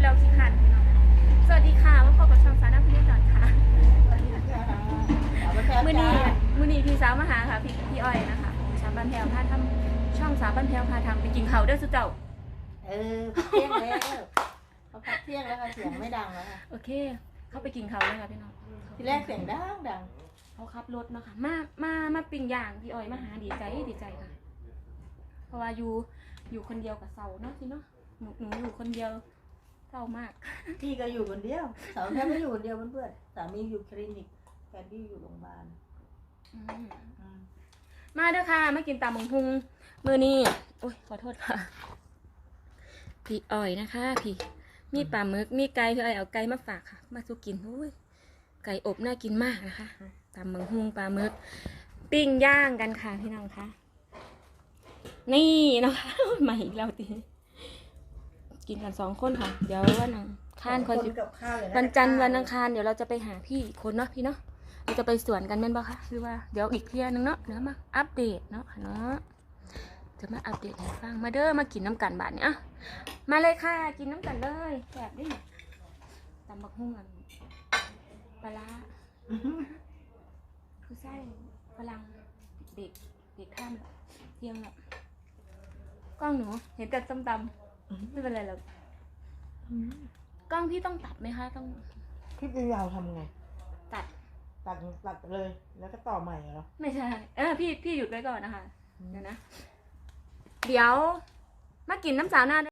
แล้วขี้ขันพี่น้องสวัสดีค่ะมาพบกับช่องสาวน้ำพี่จอนค่ะ มือนี้มือนี้พี่สาวมาหาค่ะพี่พี่อ้อยนะคะสาวบันแพรวพาทำช่องสาวบันแพรวพาทำไปกินเขาวเด้อสุดเจ้า เออพักเที่ยงแล้วเขาพักเที่ยงแล้วค่ะเสียงไม่ดังแล้วค่ะโอเค เข้าไปกินเขาวเลยค่ะพี่น้องทีแรกเสียงดังดังเขาขับรถเนาะค่ะมามามาปิ้งย่างพี่อ้อยมาหาดีใจดีใจค่ะ เพราะว่าอยู่อยู่คนเดียวกับเสาเนาะพี่เนาะหนูหนูอยู่คนเดียว เศร้ามาก พี่ก็อยู่คนเดียวสาวแค่ไม่อยู่คนเดียวเพื่อนๆสามีอยู่คลินิกแฟนพี่อยู่โรงพยาบาลอืมอืมมาเด้อค่ะมากินตำมังพุงมือนี้โอ้ยขอโทษค่ะพี่อ้อยนะคะ พี่ มีปลาหมึกมีไก่พี่อ้อยเอาไก่มาฝากค่ะ มาสู้กินโอ้ยไก่อบน่ากินมากนะคะตำมังพุงปลาหมึกปิ้งย่างกันค่ะพี่น้องคะนี่นะคะมาอีกแล้วตี กินกันสองคนค่ะ เดี๋ยววันอังคารคอยสินกับข้าวเลยะวันจันทร์วันอังคารเดี๋ยวเราจะไปหาพี่อีกคนเนาะพี่เนาะเราจะไปสวนกันแม่นบ่คะหรือว่าเดี๋ยวอีกเที่ยนึงเนาะเดี๋ยวมาอัปเดตเนาะค่ะเนาะจะมาอัปเดตให้ฟังมาเด้อมากินน้ำกันบาดเนี่ยอะมาเลยค่ะกินน้ำกันเลยแบบนี้ตำบักหุ่งอันปลาร้าคือไส้พลังเด็กเด็กข้ามเที่ยงแบบกล้องหนูเห็นแต่ส้มตำ ไม่เป็นไรหรอกอืมกล้องพี่ต้องตัดไหมคะต้องคลิปยาวๆทำไง ตัด ตัดตัดเลย แล้วก็ต่อใหม่เหรอ ไม่ใช่เออพี่พี่หยุดไว้ก่อนนะคะ เดี๋ยวนะ เดี๋ยว มากินน้ำสาวหน้า